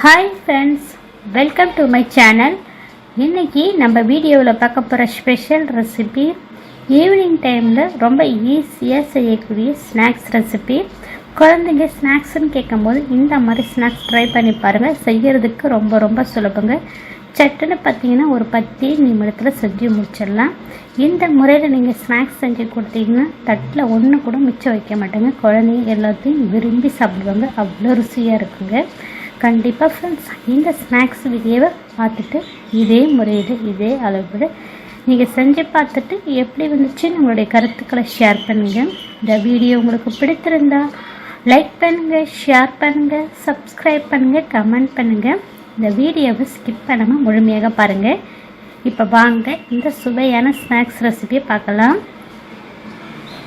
Hi friends welcome to my channel இன்னைக்கு நம்ம வீடியோவில் பார்க்க போகிற ஸ்பெஷல் ரெசிபி ஈவினிங் டைமில் ரொம்ப ஈஸியாக செய்யக்கூடிய ஸ்நாக்ஸ் ரெசிபி குழந்தைங்க ஸ்நாக்ஸ்னு கேட்கும்போது இந்த மாதிரி ஸ்நாக்ஸ் ட்ரை பண்ணி பாருங்கள் செய்கிறதுக்கு ரொம்ப ரொம்ப சுலபங்க. சட்டுன்னு பார்த்தீங்கன்னா ஒரு பத்து நிமிடத்தில் செஞ்சு முடிச்சிடலாம். இந்த முறையில் நீங்கள் ஸ்நாக்ஸ் செஞ்சு கொடுத்தீங்கன்னா தட்டில் ஒன்று கூட மிச்சம் வைக்க மாட்டேங்க. குழந்தைங்க எல்லாத்தையும் விரும்பி சாப்பிடுவாங்க. அவ்வளோ ருசியாக இருக்குங்க. கண்டிப்பாக ஃப்ரெண்ட்ஸ் இந்த ஸ்நாக்ஸ் வீடியோவை பார்த்துட்டு இதே முறையில் இதே அளவில் நீங்கள் செஞ்சு பார்த்துட்டு எப்படி வந்துச்சுன்னு உங்களுடைய கருத்துக்களை ஷேர் பண்ணுங்கள் இந்த வீடியோ உங்களுக்கு பிடித்திருந்தா லைக் பண்ணுங்கள் ஷேர் பண்ணுங்கள் சப்ஸ்கிரைப் பண்ணுங்கள் கமெண்ட் பண்ணுங்கள் இந்த வீடியோவை ஸ்கிப் பண்ணாமல் முழுமையாக பாருங்கள் இப்போ வாங்க இந்த சுவையான ஸ்நாக்ஸ் ரெசிபியை பார்க்கலாம்.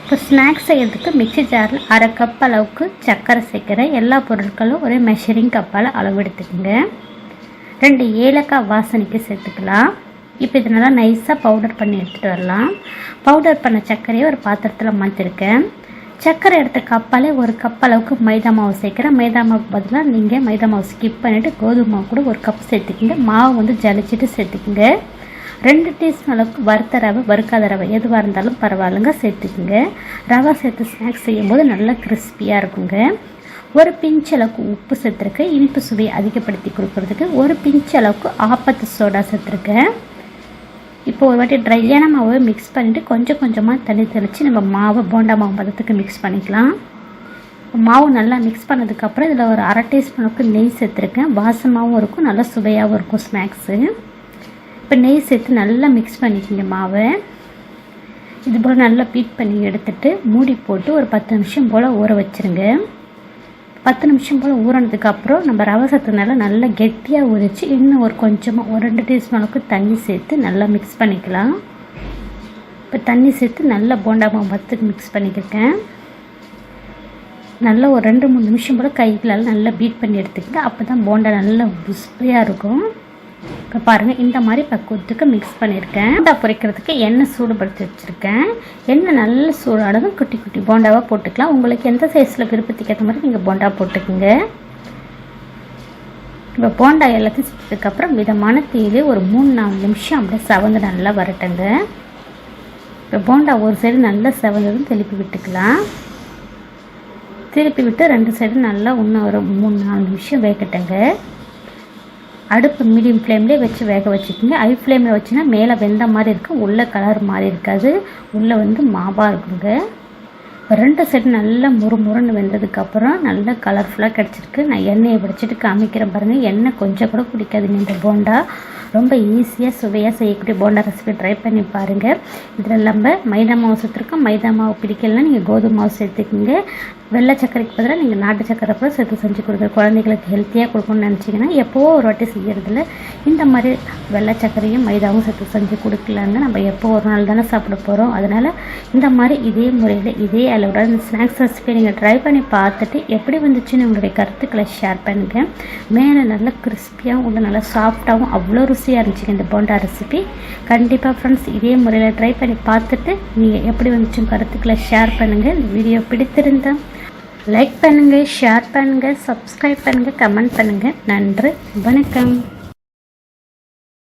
இப்போ ஸ்நாக்ஸ் செய்கிறதுக்கு மிக்சி ஜாரில் அரை கப் அளவுக்கு சர்க்கரை சேர்க்குறேன். எல்லா பொருட்களும் ஒரே மெஷரிங் கப்பால் அளவு எடுத்துக்கோங்க. ரெண்டு ஏலக்காய் வாசனைக்கு சேர்த்துக்கலாம். இப்போ இதை நல்லா நைஸாக பவுடர் பண்ணி எடுத்துகிட்டு வரலாம். பவுடர் பண்ண சர்க்கரையை ஒரு பாத்திரத்தில் மாற்றிருக்கேன் சர்க்கரை எடுத்த கப்பாலே ஒரு கப் அளவுக்கு மைதா மாவு சேர்க்குறேன். மைதா மாவுக்கு பதிலாக நீங்கள் மைதா மாவு ஸ்கிப் பண்ணிவிட்டு கோதுமை மாவு கூட ஒரு கப் சேர்த்துக்கிங்க. மாவு வந்து ஜலிச்சிட்டு சேர்த்துக்குங்க. ரெண்டு டீஸ்பூன் அளவுக்கு வறுத்த ரவை வறுக்காத ரவை எதுவாக இருந்தாலும் பரவாயில்லைங்க. சேர்த்துக்குங்க. ரவை சேர்த்து ஸ்நாக்ஸ் செய்யும்போது நல்லா கிறிஸ்பியாக இருக்குங்க. ஒரு பிஞ்ச் அளவுக்கு உப்பு சேர்த்துருக்கேன். இனிப்பு சுவையை அதிகப்படுத்தி கொடுக்கறதுக்கு ஒரு பிஞ்ச் அளவுக்கு ஆப்பத்து சோடா சேர்த்துருக்கேன். இப்போ ஒரு வாட்டி ட்ரையான மாவை மிக்ஸ் பண்ணிவிட்டு கொஞ்சம் கொஞ்சமாக தண்ணி தெளித்து நம்ம மாவை போண்டா மாவு பதத்துக்கு மிக்ஸ் பண்ணிக்கலாம். மாவு நல்லா மிக்ஸ் பண்ணதுக்கப்புறம் இதில் ஒரு அரை டீஸ்பூனுக்கு அளவுக்கு நெய் சேர்த்துருக்கேன். வாசமாகவும் இருக்கும் நல்லா சுவையாகவும் இருக்கும் ஸ்நாக்ஸு இப்போ நெய் சேர்த்து நல்லா மிக்ஸ் பண்ணிக்கோங்க மாவை. இது போல் நல்லா பீட் பண்ணி எடுத்துட்டு மூடி போட்டு ஒரு பத்து நிமிஷம் போல் ஊற வச்சுருங்க. பத்து நிமிஷம் போல் ஊறினதுக்கப்புறம் நம்ம ரவை சத்துனால நல்லா கெட்டியாக உதிச்சு இன்னும் ஒரு கொஞ்சமாக ஒரு ரெண்டு டீஸ்பூன் அளவுக்கு தண்ணி சேர்த்து நல்லா மிக்ஸ் பண்ணிக்கலாம். இப்போ தண்ணி சேர்த்து நல்லா போண்டா மாவு பத்துக்கு மிக்ஸ் பண்ணிக்கிருக்கேன் நல்லா ஒரு ரெண்டு மூணு நிமிஷம் போல் கைகளால் நல்லா பீட் பண்ணி எடுத்துக்கிட்டு அப்போ தான் போண்டா நல்லா உஸ்பியாக இருக்கும். இப்போ பாருங்கள் இந்த மாதிரி பக்குவத்துக்கு மிக்ஸ் பண்ணியிருக்கேன் போண்டா பொரிக்கிறதுக்கு எண்ணெய் சூடுபடுத்தி வச்சுருக்கேன். எண்ணெய் நல்ல சூடானதும் குட்டி குட்டி போண்டாவாக போட்டுக்கலாம். உங்களுக்கு எந்த சைஸில் விருப்பத்துக்கு ஏற்ற மாதிரி நீங்கள் போண்டா போட்டுக்குங்க. இப்போ போண்டா எல்லாத்தையும் சுற்றதுக்கப்புறம் மிதமான தீயிலே ஒரு மூணு நாலு நிமிஷம் அப்படியே சவந்து நல்லா வரட்டுங்க. இப்போ போண்டா ஒரு சைடு நல்லா செவந்ததும் திருப்பி விட்டுக்கலாம். திருப்பி விட்டு ரெண்டு சைடு நல்லா இன்னும் ஒரு மூணு நாலு நிமிஷம் வேகட்டுங்க. அடுப்பு மீடியம் ஃப்ளேம்லேயே வச்சு வேக வச்சுக்கோங்க. ஹை ஃப்ளேமில் வச்சுன்னா மேலே வெந்த மாதிரி இருக்கும். உள்ளே கலர் மாதிரி இருக்காது. உள்ளே வந்து மாவாக இருக்குங்க. ரெண்டு செட் நல்லா முறுமுறுன்னு வெந்ததுக்கப்புறம் நல்லா கலர்ஃபுல்லாக கிடச்சிருக்கு. நான் எண்ணெயை வடிச்சிட்டு காமிக்கிறேன் பாருங்கள் எண்ணெய் கொஞ்சம் கூட பிடிக்காதுங்க இந்த போண்டா. ரொம்ப ஈஸியாக சுவையாக செய்யக்கூடிய போண்டா ரெசிபி ட்ரை பண்ணி பாருங்கள் இதில் நம்ம மைதா மாவு சேர்த்துருக்கோம். மைதா மாவு பிடிக்கலன்னா நீங்கள் கோதுமை மாவு சேர்த்துக்கிங்க. வெள்ளை சர்க்கரைக்கு பதிலாக நீங்கள் நாட்டு சர்க்கரை கூட சேர்த்து செஞ்சு கொடுக்குற குழந்தைங்களுக்கு ஹெல்த்தியாக கொடுக்கணும்னு நினச்சிங்கன்னா எப்போவோ ஒரு வாட்டி செய்கிறதுல இந்த மாதிரி வெள்ளை சர்க்கரையும் மைதாவும் சேர்த்து செஞ்சு கொடுக்கலான்னு நம்ம எப்போ ஒரு நாள் தானே சாப்பிட போகிறோம் அதனால் இந்த மாதிரி இதே முறையில் இதே அளவோட அந்த ஸ்நாக்ஸ் ரெசிபி நீங்கள் ட்ரை பண்ணி பார்த்துட்டு எப்படி வந்துச்சுன்னு உங்களுடைய கருத்துக்களை ஷேர் பண்ணுங்கள் மேலே நல்லா கிறிஸ்பியாகவும் உள்ள நல்லா சாஃப்டாகவும் அவ்வளோ ருசியாக இருந்துச்சுங்க இந்த போண்டா ரெசிபி கண்டிப்பாக ஃப்ரெண்ட்ஸ் இதே முறையில் ட்ரை பண்ணி பார்த்துட்டு நீங்கள் எப்படி வந்துச்சுன்னு கருத்துக்களை ஷேர் பண்ணுங்கள் இந்த வீடியோ பிடித்திருந்தால் லைக் பண்ணுங்கள் ஷேர் பண்ணுங்கள் சப்ஸ்கிரைப் பண்ணுங்கள் கமெண்ட் பண்ணுங்கள் நன்றி வணக்கம்.